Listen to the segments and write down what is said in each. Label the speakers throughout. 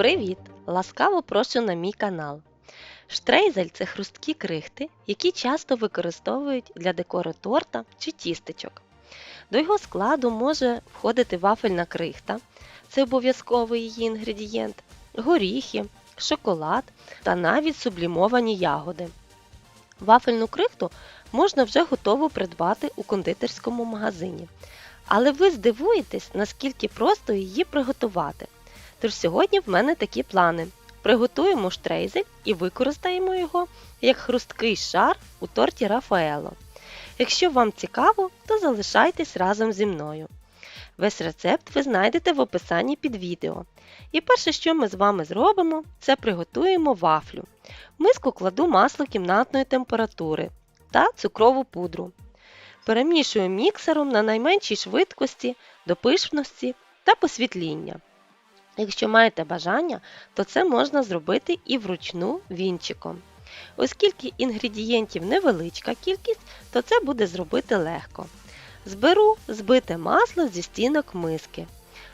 Speaker 1: Привіт! Ласкаво прошу на мій канал. Штрейзель це хрусткі крихти, які часто використовують для декору торта чи тістечок. До його складу може входити вафельна крихта, це обов'язковий її інгредієнт, горіхи, шоколад та навіть сублімовані ягоди. Вафельну крихту можна вже готово придбати у кондитерському магазині. Але ви здивуєтесь, наскільки просто її приготувати. Тож сьогодні в мене такі плани. Приготуємо штрейзель і використаємо його як хрусткий шар у торті Рафаело. Якщо вам цікаво, то залишайтесь разом зі мною. Весь рецепт ви знайдете в описанні під відео. І перше, що ми з вами зробимо, це приготуємо вафлю. В миску кладу масло кімнатної температури та цукрову пудру. Перемішую міксером на найменшій швидкості до пишності та посвітління. Якщо маєте бажання, то це можна зробити і вручну вінчиком. Оскільки інгредієнтів невеличка кількість, то це буде зробити легко. Зберу збите масло зі стінок миски.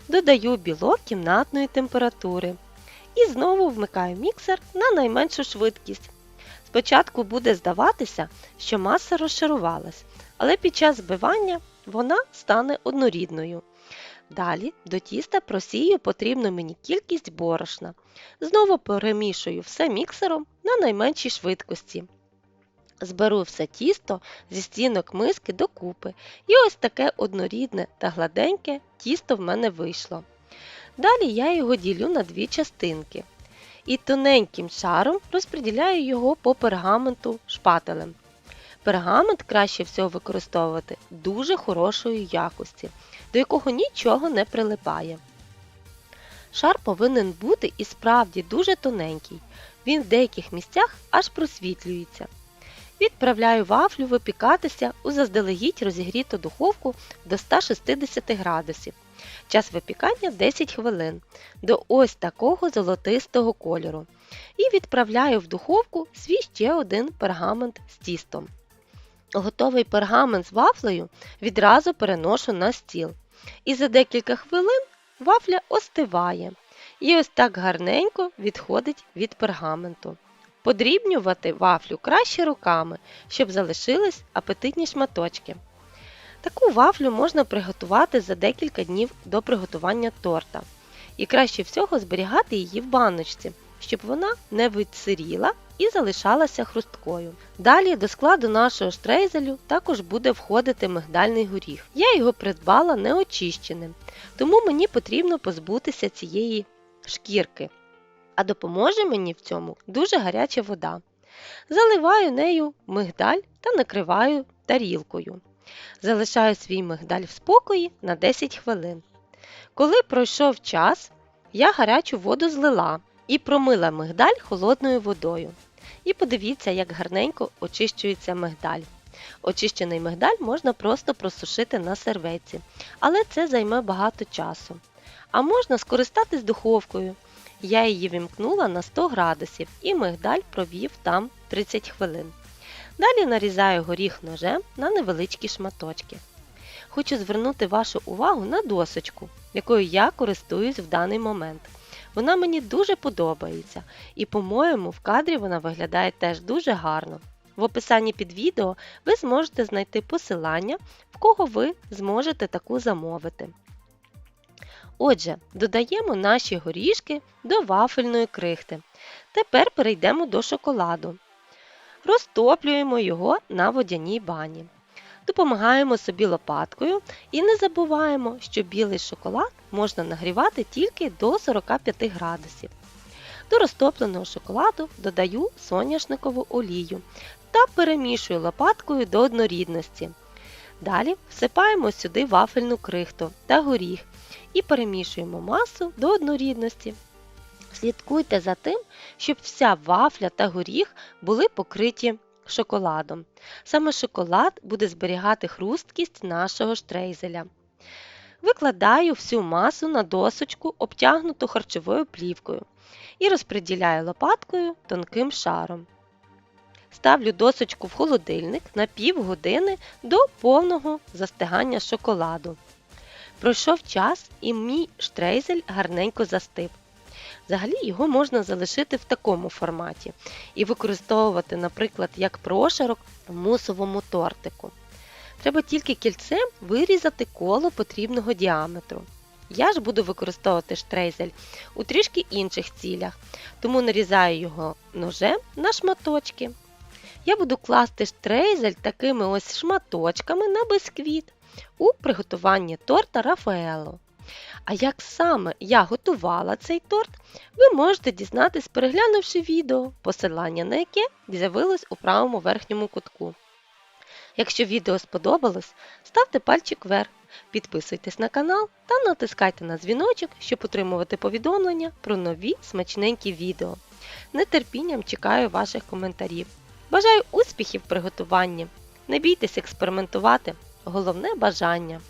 Speaker 1: Додаю білок кімнатної температури. І знову вмикаю міксер на найменшу швидкість. Спочатку буде здаватися, що маса розшарувалась, але під час збивання вона стане однорідною. Далі до тіста просію потрібну мені кількість борошна. Знову перемішую все міксером на найменшій швидкості. Зберу все тісто зі стінок миски докупи. І ось таке однорідне та гладеньке тісто в мене вийшло. Далі я його ділю на дві частинки. І тоненьким шаром розподіляю його по пергаменту шпателем. Пергамент краще всього використовувати дуже хорошої якості, до якого нічого не прилипає. Шар повинен бути і справді дуже тоненький, він в деяких місцях аж просвітлюється. Відправляю вафлю випікатися у заздалегідь розігріту духовку до 160 градусів. Час випікання 10 хвилин до ось такого золотистого кольору. І відправляю в духовку свій ще один пергамент з тістом. Готовий пергамент з вафлею відразу переношу на стіл. І за декілька хвилин вафля остиває. І ось так гарненько відходить від пергаменту. Подрібнювати вафлю краще руками, щоб залишились апетитні шматочки. Таку вафлю можна приготувати за декілька днів до приготування торта. І краще всього зберігати її в баночці, щоб вона не відсиріла і залишалася хрусткою. Далі до складу нашого штрейзелю також буде входити мигдальний горіх. Я його придбала неочищеним, тому мені потрібно позбутися цієї шкірки. А допоможе мені в цьому дуже гаряча вода. Заливаю нею мигдаль та накриваю тарілкою. Залишаю свій мигдаль в спокої на 10 хвилин. Коли пройшов час, я гарячу воду злила і промила мигдаль холодною водою. І подивіться, як гарненько очищується мигдаль. Очищений мигдаль можна просто просушити на серветці, але це займе багато часу. А можна скористатись духовкою. Я її вімкнула на 100 градусів і мигдаль провів там 30 хвилин. Далі нарізаю горіх ножем на невеличкі шматочки. Хочу звернути вашу увагу на досочку, якою я користуюсь в даний момент. Вона мені дуже подобається і, по-моєму, в кадрі вона виглядає теж дуже гарно. В описанні під відео ви зможете знайти посилання, в кого ви зможете таку замовити. Отже, додаємо наші горішки до вафельної крихти. Тепер перейдемо до шоколаду. Розтоплюємо його на водяній бані. Допомагаємо собі лопаткою і не забуваємо, що білий шоколад можна нагрівати тільки до 45 градусів. До розтопленого шоколаду додаю соняшникову олію та перемішую лопаткою до однорідності. Далі всипаємо сюди вафельну крихту та горіх і перемішуємо масу до однорідності. Слідкуйте за тим, щоб вся вафля та горіх були покриті шоколадом. Саме шоколад буде зберігати хрусткість нашого штрейзеля. Викладаю всю масу на досочку, обтягнуту харчовою плівкою, і розподіляю лопаткою тонким шаром. Ставлю досочку в холодильник на півгодини до повного застигання шоколаду. Пройшов час і мій штрейзель гарненько застив. Взагалі його можна залишити в такому форматі і використовувати, наприклад, як прошарок в мусовому тортику. Треба тільки кільцем вирізати коло потрібного діаметру. Я ж буду використовувати штрейзель у трішки інших цілях, тому нарізаю його ножем на шматочки. Я буду класти штрейзель такими ось шматочками на бисквіт у приготуванні торта Рафаело. А як саме я готувала цей торт, ви можете дізнатись, переглянувши відео, посилання на яке з'явилось у правому верхньому кутку. Якщо відео сподобалось, ставте пальчик вверх, підписуйтесь на канал та натискайте на дзвіночок, щоб отримувати повідомлення про нові смачненькі відео. Нетерпінням чекаю ваших коментарів. Бажаю успіхів в приготуванні! Не бійтесь експериментувати, головне бажання!